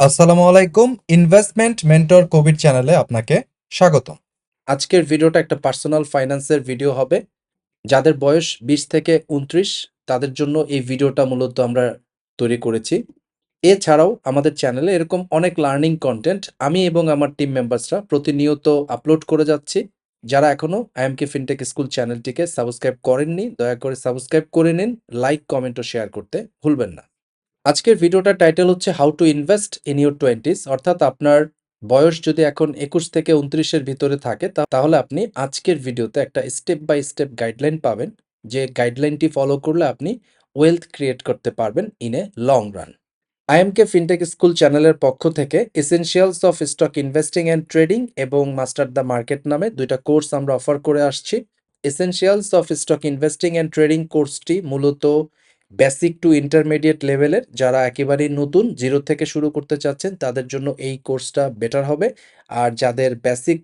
আসসালামু আলাইকুম investment mentor Covid চ্যানেলে আপনাকে স্বাগত আজকের ভিডিওটা একটা পার্সোনাল ফাইন্যান্সের ভিডিও হবে। যাদের বয়স বিশ থেকে উনত্রিশ তাদের জন্য এই ভিডিওটা মূলত আমরা তৈরি করেছি। এছাড়াও আমাদের চ্যানেলে এরকম অনেক লার্নিং কন্টেন্ট আমি এবং আমার টিম মেম্বার্সরা প্রতিনিয়ত আপলোড করে যাচ্ছি। যারা এখনও আইএমকে ফিনটেক স্কুল চ্যানেলটিকে সাবস্ক্রাইব করেননি, দয়া করে সাবস্ক্রাইব করে নিন লাইক কমেন্ট ও শেয়ার করতে ভুলবেন না। আজকের ভিডিওটার টাইটেল হচ্ছে how to invest in your twenties অর্থাৎ আপনার বয়স যদি এখন একুশ থেকে উনত্রিশের ভিতরে থাকে তাহলে আপনি আজকের ভিডিওতে একটা স্টেপ বাই স্টেপ গাইডলাইন পাবেন, যে গাইডলাইনটি ফলো করলে আপনি ওয়েলথ ক্রিয়েট করতে পারবেন in a long run IMK Fintech School চ্যানেলের পক্ষ থেকে essentials of stock investing and trading এবং মাস্টার দ্য মার্কেট নামে দুইটা কোর্স আমরা অফার করে আসছি। Essentials of stock investing and trading কোর্সটি মূলত বেসিক টু ইন্টারমিডিয়েট লেভেলের যারা একেবারেই নতুন জিরো থেকে শুরু করতে চাচ্ছেন, তাদের জন্য এই কোর্সটা বেটার হবে। আর যাদের বেসিক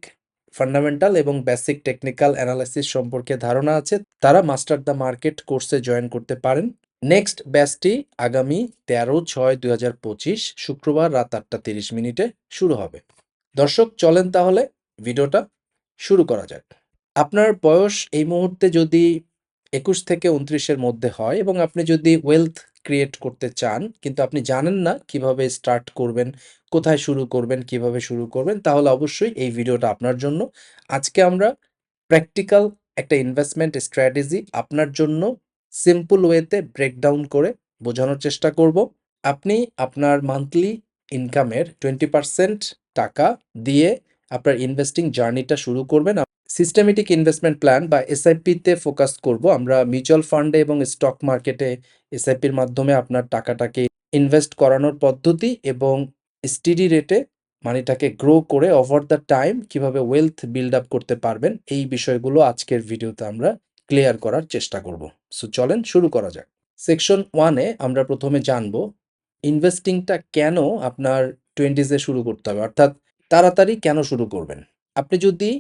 ফান্ডামেন্টাল এবং বেসিক টেকনিক্যাল অ্যানালাইসিস সম্পর্কে ধারণা আছে, তারা মাস্টার দ্য মার্কেট কোর্সে জয়েন করতে পারেন। নেক্সট ব্যাচটি আগামী তেরো ছয় দুই শুক্রবার রাত আটটা তিরিশ মিনিটে শুরু হবে। দর্শক, চলেন তাহলে ভিডিওটা শুরু করা যাক। আপনার বয়স এই মুহূর্তে যদি একুশ থেকে উনত্রিশের মধ্যে হয় এবং আপনি যদি ওয়েলথ ক্রিয়েট করতে চান, কিন্তু আপনি জানেন না কীভাবে স্টার্ট করবেন, কোথায় শুরু করবেন, কীভাবে শুরু করবেন, তাহলে অবশ্যই এই ভিডিওটা আপনার জন্য। আজকে আমরা প্র্যাকটিক্যাল একটা ইনভেস্টমেন্ট স্ট্র্যাটেজি আপনার জন্য সিম্পল ওয়েতে ব্রেকডাউন করে বোঝানোর চেষ্টা করব। আপনি আপনার মান্থলি ইনকামের টোয়েন্টি টাকা দিয়ে আপনার ইনভেস্টিং জার্নিটা শুরু করবেন। সিস্টেমেটিক ইনভেস্টমেন্ট প্ল্যান বা এসআইপিতে ফোকাস করব। আমরা মিউচুয়াল ফান্ডে এবং স্টক মার্কেটে এসআইপির মাধ্যমে আপনার টাকাটাকে ইনভেস্ট করানোর পদ্ধতি এবং স্টিডি রেটে মানিটাকে গ্রো করে ওভার দ্য টাইম কীভাবে ওয়েলথ বিল্ড আপ করতে পারবেন, এই বিষয়গুলো আজকের ভিডিওতে আমরা ক্লিয়ার করার চেষ্টা করব। সো চলেন শুরু করা যাক। সেকশন ওয়ানে আমরা প্রথমে জানব ইনভেস্টিংটা কেন আপনার টোয়েন্টিজে শুরু করতে হবে? অর্থাৎ তাড়াতাড়ি কেন শুরু করবেন? আপনি যদি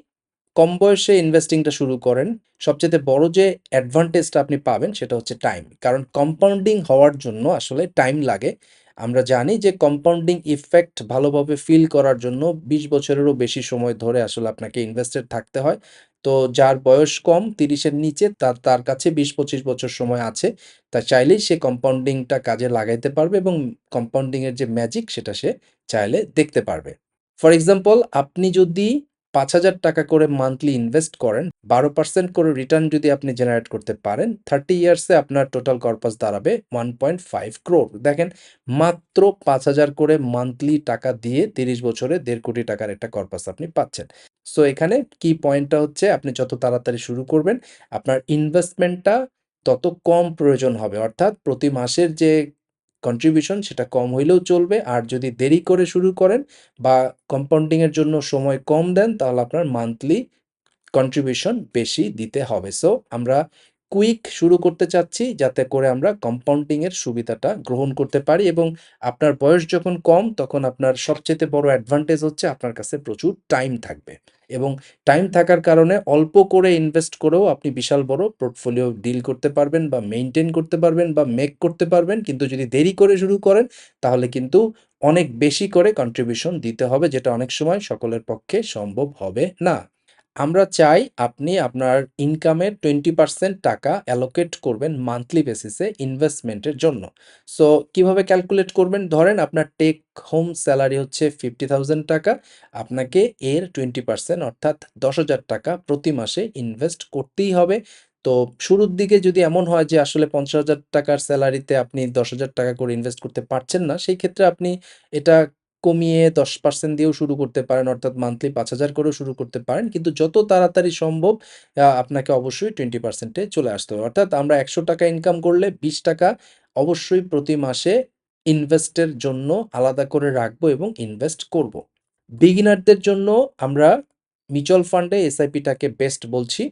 কম বয়সে ইনভেস্টিংটা শুরু করেন, সবচেয়ে বড় যে অ্যাডভান্টেজটা আপনি পাবেন সেটা হচ্ছে টাইম কারণ কম্পাউন্ডিং হওয়ার জন্য আসলে টাইম লাগে। আমরা জানি যে কম্পাউন্ডিং ইফেক্ট ভালোভাবে ফিল করার জন্য বিশ বছরেরও বেশি সময় ধরে আসলে আপনাকে ইনভেস্টেড থাকতে হয়। তো যার বয়স কম, তিরিশের নিচে, তার তার কাছে বিশ পঁচিশ বছর সময় আছে, তা চাইলেই সে কম্পাউন্ডিংটা কাজে লাগাইতে পারবে এবং কম্পাউন্ডিংয়ের যে ম্যাজিক সেটা সে চাইলে দেখতে পারবে। ফর এক্সাম্পল আপনি যদি পাঁচ হাজার টাকা করে মান্থলি ইনভেস্ট করেন, বারো পার্সেন্ট করে রিটার্ন যদি আপনি জেনারেট করতে পারেন থার্টি ইয়ার্সে আপনার টোটাল কর্পাস দাঁড়াবে ওয়ান পয়েন্ট ফাইভ ক্রোর দেখেন, মাত্র পাঁচ হাজার করে মান্থলি টাকা দিয়ে তিরিশ বছরে দেড় কোটি টাকার একটা কর্পাস আপনি পাচ্ছেন। সো এখানে কি পয়েন্টটা হচ্ছে, আপনি যত তাড়াতাড়ি শুরু করবেন, আপনার ইনভেস্টমেন্টটা তত কম প্রয়োজন হবে। অর্থাৎ প্রতি মাসের যে কন্ট্রিবিউশন সেটা কম হইলেও চলবে। আর যদি দেরি করে শুরু করেন বা কম্পাউন্ডিংয়ের জন্য সময় কম দেন, তাহলে আপনার মান্থলি কন্ট্রিবিউশন বেশি দিতে হবে। সো আমরা কুইক শুরু করতে চাচ্ছি যাতে করে আমরা কম্পাউন্ডিংয়ের সুবিধাটা গ্রহণ করতে পারি এবং আপনার বয়স যখন কম, তখন আপনার সবচেয়ে বড় অ্যাডভান্টেজ হচ্ছে আপনার কাছে প্রচুর টাইম থাকবে। এবং টাইম থাকার কারণে অল্প করে ইনভেস্ট করেও আপনি বিশাল বড় পোর্টফোলিও ডিল করতে পারবেন বা মেনটেন করতে পারবেন বা মেক করতে পারবেন। কিন্তু যদি দেরি করে শুরু করেন, তাহলে কিন্তু অনেক বেশি করে কন্ট্রিবিউশন দিতে হবে, যেটা অনেক সময় সকলের পক্ষে সম্ভব হবে না। আমরা চাই আপনি আপনার ইনকামের টোয়েন্টি পার্সেন্ট টাকা অ্যালোকেট করবেন মান্থলি বেসিসে ইনভেস্টমেন্টের জন্য। সো কীভাবে ক্যালকুলেট করবেন? ধরেন আপনার টেক হোম স্যালারি হচ্ছে ফিফটি থাউজেন্ড টাকা, আপনাকে এর টোয়েন্টি পার্সেন্ট অর্থাৎ দশ হাজার টাকা প্রতি মাসে ইনভেস্ট করতেই হবে। তো, শুরুর দিকে যদি এমন হয় যে আসলে পঞ্চাশ হাজার টাকার স্যালারিতে আপনি দশ হাজার টাকা করে ইনভেস্ট করতে পারছেন না, সেই ক্ষেত্রে আপনি এটা কমিয়ে দশ পার্সেন্ট দিয়েও শুরু করতে পারেন, অর্থাৎ মান্থলি পাঁচ হাজার করেও শুরু করতে পারেন। কিন্তু যত তাড়াতাড়ি সম্ভব আপনাকে অবশ্যই টোয়েন্টি পার্সেন্টে চলে আসতে হবে। অর্থাৎ আমরা একশো টাকা ইনকাম করলে বিশ টাকা অবশ্যই প্রতি মাসে ইনভেস্টের জন্য আলাদা করে রাখব এবং ইনভেস্ট করব। বিগিনারদের জন্য আমরা মিউচুয়াল ফান্ডে এসআইপিটাকে বেস্ট বলছি।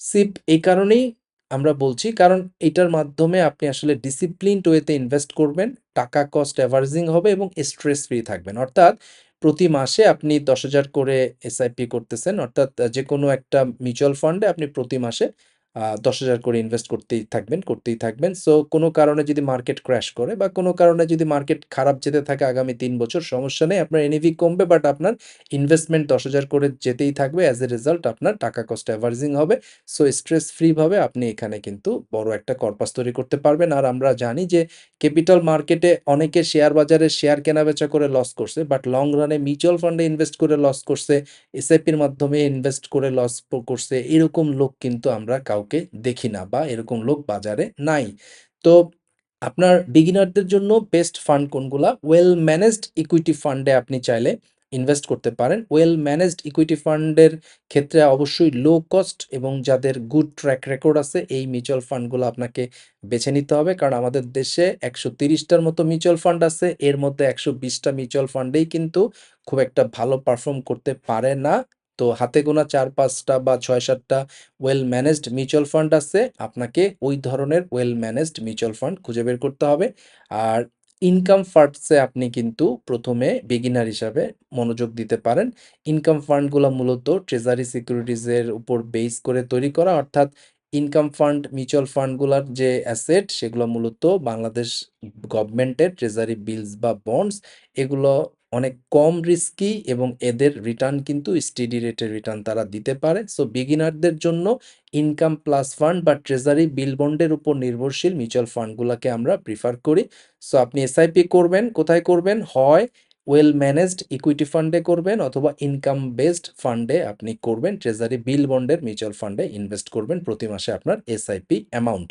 সিপ এই কারণেই আমরা বলছি, কারণ এটার মাধ্যমে আপনি আসলে ডিসিপ্লিনড ওয়েতে ইনভেস্ট করবেন, টাকা কস্ট অ্যাভার্জিং হবে এবং স্ট্রেস ফ্রি থাকবেন। অর্থাৎ প্রতি মাসে আপনি দশ হাজার করে এসআইপি করতেছেন, অর্থাৎ যে কোনো একটা মিউচুয়াল ফান্ডে আপনি প্রতি মাসে আ ১০,০০০ করে ইনভেস্ট করতেই থাকবেন, করতেই থাকবেন। সো কোনো কারণে যদি মার্কেট ক্র্যাশ করে বা কোনো কারণে যদি মার্কেট খারাপ যেতে থাকে আগামী তিন বছর সমস্যা নেই। আপনার NAV কমবে বাট আপনার ইনভেস্টমেন্ট ১০,০০০ করে যেতেই থাকবে। অ্যাজ এ রেজাল্ট আপনার টাকা কস্ট এভারেজিং হবে। সো স্ট্রেস ফ্রিভাবে আপনি এখানে কিন্তু বড় একটা কর্পাস তৈরি করতে পারবেন। আর আমরা জানি যে ক্যাপিটাল মার্কেটে অনেকে শেয়ার বাজারে শেয়ার কেনাবেচা করে লস করছে। বাট লং রানে মিউচুয়াল ফান্ডে ইনভেস্ট করে লস করছে, এসআইপির মাধ্যমে ইনভেস্ট করে লস করছে। এরকম লোক কিন্তু আমরা কাউকে দেখি না বা এরকম লোক বাজারে নাই। তো আপনার বিগিনারদের জন্য বেস্ট ফান্ড কোনগুলা? ওয়েল ম্যানেজড ইকুইটি ফান্ডে আপনি চাইলে ইনভেস্ট করতে পারেন। ওয়েল ম্যানেজড ইকুইটি ফান্ডের ক্ষেত্রে অবশ্যই লো কস্ট এবং যাদের গুড ট্র্যাক রেকর্ড আছে, এই মিউচুয়াল ফান্ডগুলো আপনাকে বেছে নিতে হবে। কারণ আমাদের দেশে একশো তিরিশটার মতো মিউচুয়াল ফান্ড আছে। এর মধ্যে একশো বিশটা মিউচুয়াল ফান্ডেই কিন্তু খুব একটা ভালো পারফর্ম করতে পারে না। তো হাতে গোনা চার পাঁচটা বা ছয় সাতটা ওয়েল ম্যানেজড মিউচুয়াল ফান্ড আছে। আপনাকে ওই ধরনের ওয়েল ম্যানেজড মিউচুয়াল ফান্ড খুঁজে বের করতে হবে। আর ইনকাম ফান্ডসে আপনি কিন্তু প্রথমে বিগিনার হিসাবে মনোযোগ দিতে পারেন। ইনকাম ফান্ডগুলো মূলত ট্রেজারি সিকিউরিটিজ এর উপর বেস করে তৈরি করা। অর্থাৎ ইনকাম ফান্ড মিউচুয়াল ফান্ডগুলোর যে অ্যাসেট সেগুলো মূলত বাংলাদেশ গভর্নমেন্টের ট্রেজারি বিলস বা বন্ডস এগুলো অনেক কম রিস্কি এবং এদের রিটার্ন কিন্তু স্টেডি রেটের রিটার্ন তারা দিতে পারে। সো বিগিনারদের জন্য ইনকাম প্লাস ফান্ড বা ট্রেজারি বিল বন্ডের উপর নির্ভরশীল মিউচুয়াল ফান্ডগুলাকে আমরা প্রিফার করি। সো আপনি এসআইপি করবেন, কোথায় করবেন? হয় ওয়েল ম্যানেজড ইকুইটি ফান্ডে করবেন অথবা ইনকাম বেসড ফান্ডে আপনি করবেন। ট্রেজারি বিল বন্ডের মিউচুয়াল ফান্ডে ইনভেস্ট করবেন প্রতি মাসে আপনার এসআইপি অ্যামাউন্ট।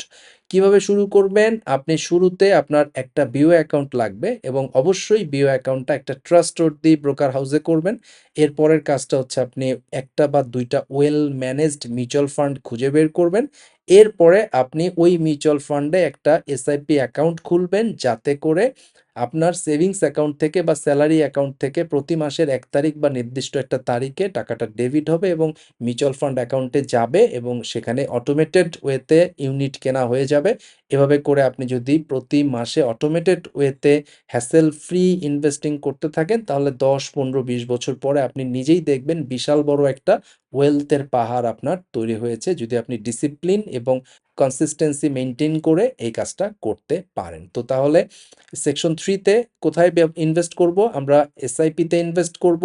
কীভাবে শুরু করবেন? আপনি শুরুতে আপনার একটা বিও অ্যাকাউন্ট লাগবে এবং অবশ্যই বিও অ্যাকাউন্টটা একটা ট্রাস্ট ট্রাস্টওয়ার্দি ব্রোকার হাউসে করবেন। এরপরের কাজটা হচ্ছে আপনি একটা বা দুইটা ওয়েল ম্যানেজড মিউচুয়াল ফান্ড খুঁজে বের করবেন। এরপরে আপনি ওই মিউচুয়াল ফান্ডে একটা এসআইপি অ্যাকাউন্ট খুলবেন যাতে করে আপনার সেভিংস অ্যাকাউন্ট থেকে বা স্যালারি অ্যাকাউন্ট থেকে প্রতি মাসের এক তারিখ বা নির্দিষ্ট একটা তারিখে টাকাটা ডেবিট হবে এবং মিউচুয়াল ফান্ড অ্যাকাউন্টে যাবে এবং সেখানে অটোমেটেড ওয়েতে ইউনিট কেনা হয়ে যাবে। এভাবে করে আপনি যদি প্রতি মাসে অটোমেটেড ওয়েতে হ্যাসেল ফ্রি ইনভেস্টিং করতে থাকেন, তাহলে দশ, পনেরো, বিশ বছর পরে আপনি নিজেই দেখবেন বিশাল বড় একটা ওয়েলথের পাহাড় আপনার তৈরি হয়েছে যদি আপনি ডিসিপ্লিন এবং কনসিস্টেন্সি মেনটেন করে এই কাজটা করতে পারেন। তো তাহলে সেকশন থ্রিতে কোথায় ইনভেস্ট করব? আমরা এসআইপিতে ইনভেস্ট করব।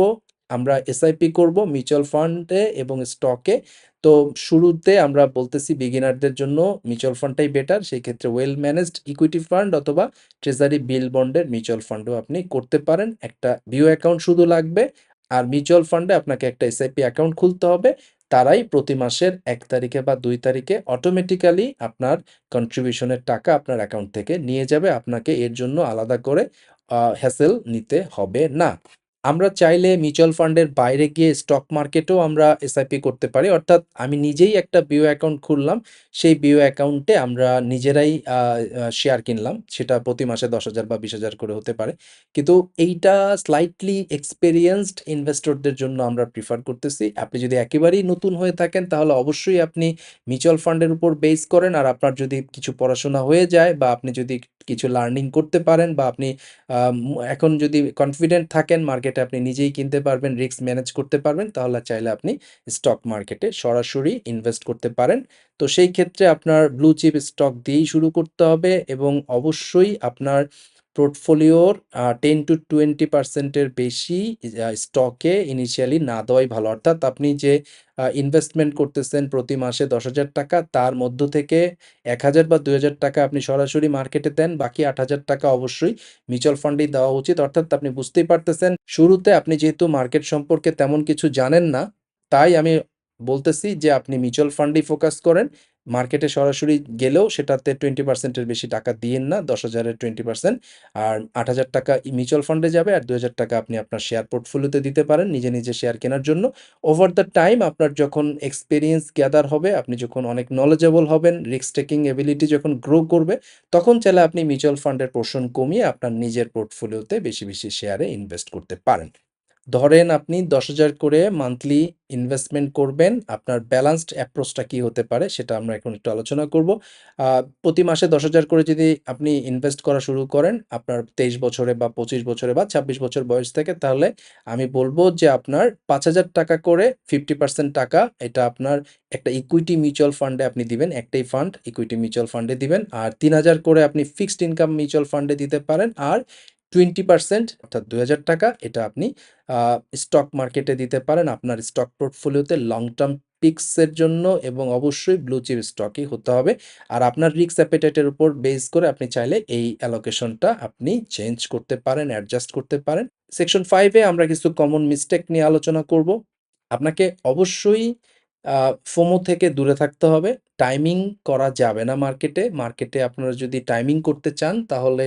আমরা এসআইপি করব মিউচুয়াল ফান্ডে এবং স্টকে। তো শুরুতে আমরা বলতেছি বিগিনারদের জন্য মিউচুয়াল ফান্ডটাই বেটার। সেই ক্ষেত্রে ওয়েল ম্যানেজড ইকুইটি ফান্ড অথবা ট্রেজারি বিল বন্ডের মিউচুয়াল ফান্ডও আপনি করতে পারেন। একটা বিও অ্যাকাউন্ট শুধু লাগবে। আর মিউচুয়াল ফান্ডে আপনাকে একটা এসআইপি অ্যাকাউন্ট খুলতে হবে। তারাই প্রতি মাসের এক তারিখে বা দুই তারিখে অটোমেটিক্যালি আপনার কন্ট্রিবিউশনের টাকা আপনার অ্যাকাউন্ট থেকে নিয়ে যাবে। আপনাকে এর জন্য আলাদা করে হ্যাসেল নিতে হবে না। আমরা চাইলে মিউচুয়াল ফান্ডের বাইরে গিয়ে স্টক মার্কেটেও আমরা এসআইপি করতে পারি। অর্থাৎ আমি নিজেই একটা বিও অ্যাকাউন্ট খুললাম। সেই বিও অ্যাকাউন্টে আমরা নিজেরাই শেয়ার কিনলাম। সেটা প্রতি মাসে ১০,০০০ বা ২০,০০০ করে হতে পারে। কিন্তু এইটা স্লাইটলি এক্সপেরিয়েন্সড ইনভেস্টরদের জন্য আমরা প্রিফার করতেছি। আপনি যদি একেবারেই নতুন হয়ে থাকেন তাহলে অবশ্যই আপনি মিউচুয়াল ফান্ডের উপর বেস করেন। আর আপনার যদি কিছু পড়াশোনা হয়ে যায় বা আপনি যদি কিছু লার্নিং করতে পারেন বা আপনি এখন যদি কনফিডেন্ট থাকেন মার্কেটে আপনি নিজেই কিনতে পারবেন, রিস্ক ম্যানেজ করতে পারবেন তাহলে চাইলে আপনি স্টক মার্কেটে সরাসরি ইনভেস্ট করতে পারেন। তো সেই ক্ষেত্রে আপনার ব্লু চিপ স্টক দিয়েই শুরু করতে হবে এবং অবশ্যই আপনার পোর্টফোলিওর টেন টু টোয়েন্টি পার্সেন্টের বেশি স্টকে ইনিশিয়ালি না দেওয়াই ভালো। অর্থাৎ আপনি যে ইনভেস্টমেন্ট করতেছেন প্রতি মাসে ১০,০০০ টাকা তার মধ্য থেকে ১,০০০ বা ২,০০০ টাকা আপনি সরাসরি মার্কেটে দেন। বাকি ৮,০০০ টাকা অবশ্যই মিউচুয়াল ফান্ডেই দেওয়া উচিত। অর্থাৎ আপনি বুঝতেই পারতেছেন শুরুতে আপনি যেহেতু মার্কেট সম্পর্কে তেমন কিছু জানেন না, তাই আমি বলতেছি যে আপনি মিউচুয়াল ফান্ডেই ফোকাস করেন। মার্কেটে সরাসরি গেলেও সেটাতে টোয়েন্টি পার্সেন্টের বেশি টাকা দিয়েন না। দশ হাজারের টোয়েন্টি পার্সেন্ট আর ৮,০০০ টাকা মিউচুয়াল ফান্ডে যাবে আর ২,০০০ টাকা আপনি আপনার শেয়ার পোর্টফোলিওতে দিতে পারেন নিজে, নিজে শেয়ার কেনার জন্য। ওভার দ্য টাইম আপনার যখন এক্সপিরিয়েন্স গ্যাদার হবে, আপনি যখন অনেক নলেজেবল হবেন, রিস্ক টেকিং এবিলিটি যখন গ্রো করবে, তখন চাইলে আপনি মিউচুয়াল ফান্ডের পোর্শন কমিয়ে আপনার নিজের পোর্টফোলিওতে বেশি, বেশি শেয়ারে ইনভেস্ট করতে পারেন। ধরেন আপনি ১০,০০০ করে মান্থলি ইনভেস্টমেন্ট করবেন। আপনার ব্যালান্সড অ্যাপ্রোচটা কি হতে পারে সেটা আমরা এখন একটু আলোচনা করব। প্রতি মাসে ১০,০০০ করে যদি আপনি ইনভেস্ট করা শুরু করেন আপনার ২৩ বছরে বা ২৫ বছরে বা ২৬ বছর বয়স থেকে তাহলে আমি বলব যে আপনার ৳৫,০০০ করে 50% টাকা এটা আপনার একটা ইকুইটি মিউচুয়াল ফান্ডে আপনি দিবেন। একটাই ফান্ড ইকুইটি মিউচুয়াল ফান্ডে দিবেন। আর ৩,০০০ করে আপনি ফিক্সড ইনকাম মিউচুয়াল ফান্ডে দিতে পারেন। আর 20% অর্থাৎ ৳২,০০০ এটা আপনি স্টক মার্কেটে দিতে পারেন। আপনার স্টক পোর্টফোলিওতে লং টার্ম পিক্সের জন্য এবং অবশ্যই ব্লু চিপ স্টকই হতে হবে। আর আপনার রিক্স অ্যাপেটাইট এর উপর বেস করে আপনি চাইলে এই অ্যালোকেশনটা আপনি চেঞ্জ করতে পারেন, অ্যাডজাস্ট করতে পারেন। সেকশন ফাইভে আমরা কিছু কমন মিস্টেক নিয়ে আলোচনা করব। আপনাকে অবশ্যই ফোমো থেকে দূরে থাকতে হবে। টাইমিং করা যাবে না মার্কেটে। মার্কেটে আপনারা যদি টাইমিং করতে চান তাহলে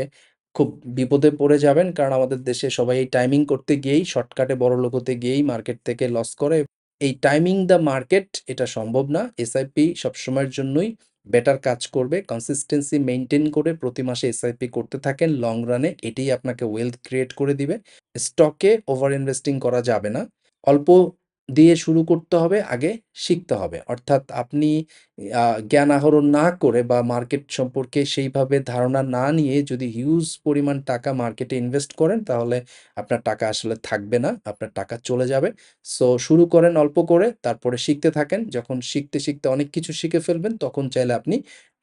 খুব বিপদে পড়ে যাবেন। কারণ আমাদের দেশে সবাই এই টাইমিং করতে গিয়েই শর্টকাটে বড়লোক হতে গিয়েই মার্কেট থেকে লস করে। এই টাইমিং দ্য মার্কেট এটা সম্ভব না। এসআইপি সবসময়ের জন্যই বেটার কাজ করবে। কনসিস্টেন্সি মেনটেন করে প্রতি মাসে এসআইপি করতে থাকেন লং রানে এটাই আপনাকে ওয়েলথ ক্রিয়েট করে দিবে। স্টকে ওভার ইনভেস্টিং করা যাবে না। অল্প দিয়ে শুরু করতে হবে, আগে শিখতে হবে। অর্থাৎ আপনি জ্ঞান আহরণ না করে বা মার্কেট সম্পর্কে সেইভাবে ধারণা না নিয়ে যদি হিউজ পরিমাণ টাকা মার্কেটে ইনভেস্ট করেন তাহলে আপনার টাকা আসলে থাকবে না। আপনার টাকা চলে যাবে। সো শুরু করেন অল্প করে তারপরে শিখতে থাকেন। যখন শিখতে, শিখতে অনেক কিছু শিখে ফেলবেন তখন চাইলে আপনি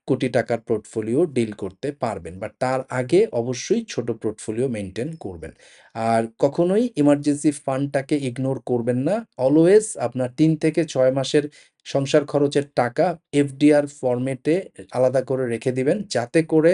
কোটি টাকার পোর্টফোলিও ডিল করতে পারবেন। বাট তার আগে অবশ্যই ছোট পোর্টফোলিও মেনটেন করবেন। আর কখনোই ইমার্জেন্সি ফান্ডটাকে ইগনোর করবেন না। অলওয়েজ আপনার তিন থেকে ছয় মাসের সংসার খরচের টাকা এফডিআর ফর্মেটে আলাদা করে রেখে দিবেন। যাতে করে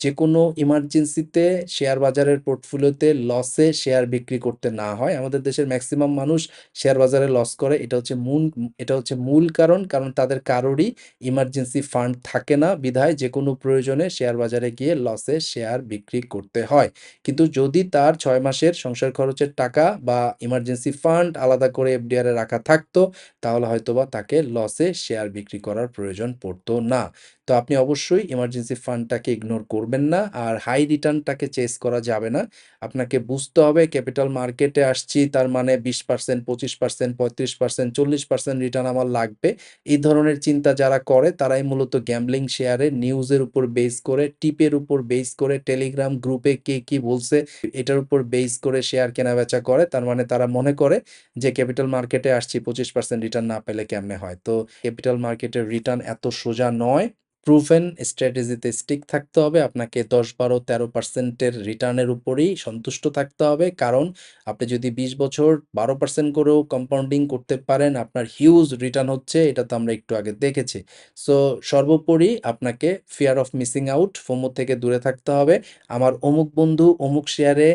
যেকোনো ইমার্জেন্সিতে শেয়ার বাজারের পোর্টফোলিওতে লসে শেয়ার বিক্রি করতে না হয়। আমাদের দেশের ম্যাক্সিমাম মানুষ শেয়ার বাজারে লস করে। এটা হচ্ছে মূল, এটা হচ্ছে মূল কারণ। কারণ তাদের কারোরই এমার্জেন্সি ফান্ড থাকে না বিধায় যেকোনো প্রয়োজনে শেয়ার বাজারে গিয়ে লসে শেয়ার বিক্রি করতে হয়। কিন্তু যদি তার ছয় মাসের সংসার খরচের টাকা বা এমার্জেন্সি ফান্ড আলাদা করে এফডিআরে রাখা থাকতো, তাহলে হয়তোবা তাকে লসে শেয়ার বিক্রি করার প্রয়োজন পড়তো না। তো আপনি অবশ্যই এমার্জেন্সি ফান্ডটাকে ইগনোর করবেন না। আর হাই রিটার্নটাকে চেজ করা যাবে না। আপনাকে বুঝতে হবে ক্যাপিটাল মার্কেটে আসছি তার মানে 20%, 25%, 35%, 40% রিটার্ন আমার লাগবে। এই ধরনের চিন্তা যারা করে তারাই মূলত গ্যাম্বলিং শেয়ারে নিউজের উপর বেস করে, টিপের উপর বেস করে, টেলিগ্রাম গ্রুপে কে কি বলছে এটার উপর বেস করে শেয়ার কেনাবেচা করে। তার মানে তারা মনে করে যে ক্যাপিটাল মার্কেটে আসছি 25% রিটার্ন না পেলে কেমনে হয়? তো ক্যাপিটাল মার্কেটের রিটার্ন এত সোজা নয়। প্রুভেন স্ট্র্যাটেজিতে স্টিক থাকতে হবে। আপনাকে দশ বারো তেরো পার্সেন্টের রিটার্নের উপরেই সন্তুষ্ট থাকতে হবে। কারণ আপনি যদি 20 বছর 12% করেও কম্পাউন্ডিং করতে পারেন আপনার হিউজ রিটার্ন হচ্ছে এটা তো আমরা একটু আগে দেখেছি। সো সর্বোপরি আপনাকে fear of missing out, FOMO থেকে দূরে থাকতে হবে। আমার অমুক বন্ধু অমুক শেয়ারে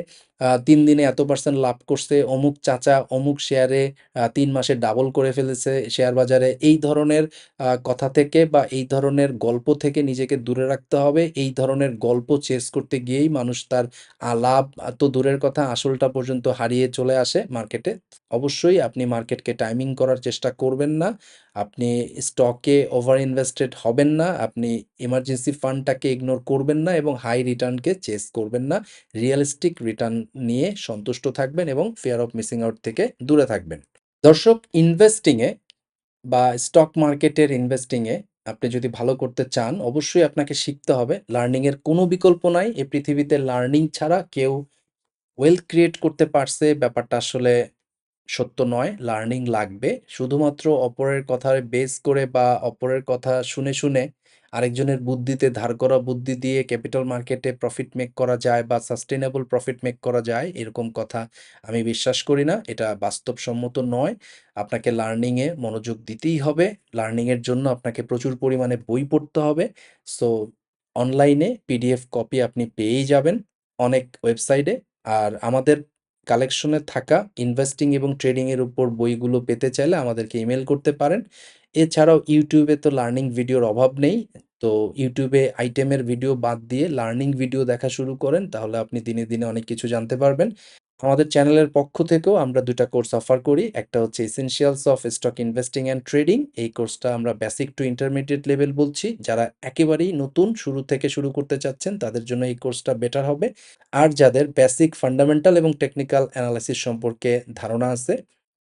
৩ দিনে এত পার্সেন্ট লাভ করছে, অমুক চাচা অমুক শেয়ারে তিন মাসে ডাবল করে ফেলেছে শেয়ার বাজারে। এই ধরনের কথা থেকে বা এই ধরনের গল্প থেকে নিজেকে দূরে রাখতে হবে। এই ধরনের গল্প চেস করতে গিয়েই মানুষ তার লাভ তো দূরের কথা আসলটা পর্যন্ত হারিয়ে চলে আসে মার্কেটে। অবশ্যই আপনি মার্কেটকে টাইমিং করার চেষ্টা করবেন না। আপনি স্টকে ওভার ইনভেস্টেড হবেন না। আপনি এমার্জেন্সি ফান্ডটাকে ইগনোর করবেন না এবং হাই রিটার্নকে চেস করবেন না। রিয়ালিস্টিক রিটার্ন নিয়ে সন্তুষ্ট থাকবেন এবং ফেয়ার অফ মিসিং আউট থেকে দূরে থাকবেন। দর্শক ইনভেস্টিংয়ে বা স্টক মার্কেটের ইনভেস্টিংয়ে আপনি যদি ভালো করতে চান, অবশ্যই আপনাকে শিখতে হবে। লার্নিংয়ের কোনো বিকল্প নাই। এই পৃথিবীতে লার্নিং ছাড়া কেউ ওয়েলথ ক্রিয়েট করতে পারছে ব্যাপারটা আসলে সত্য নয়। লার্নিং লাগবে। শুধুমাত্র অপরের কথায় বেস করে বা অপরের কথা শুনে, শুনে আরেকজনের বুদ্ধিতে ধার করা বুদ্ধি দিয়ে ক্যাপিটাল মার্কেটে প্রফিট মেক করা যায় বা সাস্টেনেবল প্রফিট মেক করা যায় এরকম কথা আমি বিশ্বাস করি না। এটা বাস্তবসম্মত নয়। আপনাকে লার্নিং এ মনোযোগ দিতেই হবে। লার্নিং এর জন্য আপনাকে প্রচুর পরিমাণে বই পড়তে হবে। সো অনলাইনে পিডিএফ কপি আপনি পেয়েই যাবেন অনেক ওয়েবসাইটে। আর আমাদের কালেকশনে থাকা ইনভেস্টিং এবং ট্রেডিং এর উপর বইগুলো পেতে চাইলে আমাদেরকে ইমেল করতে পারেন। এছাড়াও ইউটিউবে তো লার্নিং ভিডিওর অভাব নেই। তো ইউটিউবে আইটেমের ভিডিও বাদ দিয়ে লার্নিং ভিডিও দেখা শুরু করেন তাহলে আপনি দিনে, দিনে অনেক কিছু জানতে পারবেন। আমাদের চ্যানেলের পক্ষ থেকেও আমরা দুটা কোর্স অফার করি। একটা হচ্ছে essentials of stock investing and trading এই কোর্সটা আমরা বেসিক টু ইন্টারমিডিয়েট লেভেল বলছি। যারা একেবারেই নতুন শুরু থেকে শুরু করতে চাচ্ছেন, তাদের জন্য এই কোর্সটা বেটার হবে। আর যাদের বেসিক ফান্ডামেন্টাল এবং টেকনিক্যাল অ্যানালাইসিস সম্পর্কে ধারণা আছে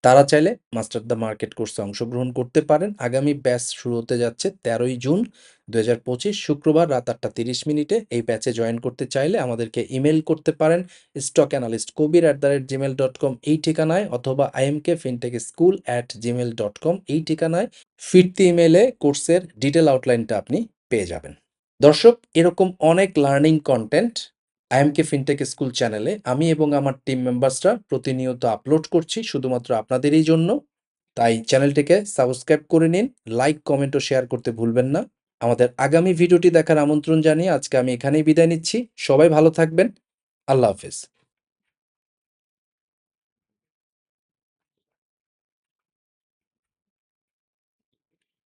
তারা চাইলে মাস্টার দ্য মার্কেট কোর্সে অংশগ্রহণ করতে পারেন। আগামী ব্যাচ শুরু হতে যাচ্ছে তেরোই জুন দু হাজার পঁচিশ, শুক্রবার রাত আটটা তিরিশ মিনিটে। এই ব্যাচে জয়েন করতে চাইলে আমাদেরকে ইমেল করতে পারেন stock analyst Kabir at the rate Gmail dot com এই ঠিকানায় অথবা IMK Fintech School at Gmail dot com এই ঠিকানায় ফিরতি ইমেলে কোর্সের ডিটেল আউটলাইনটা আপনি পেয়ে যাবেন। দর্শক, এরকম অনেক learning content IMK Fintech School চ্যানেলে আমি এবং আমার টিম মেম্বার্সরা প্রতিনিয়ত আপলোড করছি শুধুমাত্র আপনাদেরই জন্য। তাই চ্যানেলটিকে সাবস্ক্রাইব করে নিন লাইক কমেন্ট ও শেয়ার করতে ভুলবেন না। আমাদের আগামী ভিডিওটি দেখার আমন্ত্রণ জানিয়ে আজকে আমি এখানেই বিদায় নিচ্ছি। সবাই ভালো থাকবেন। আল্লাহ হাফেজ।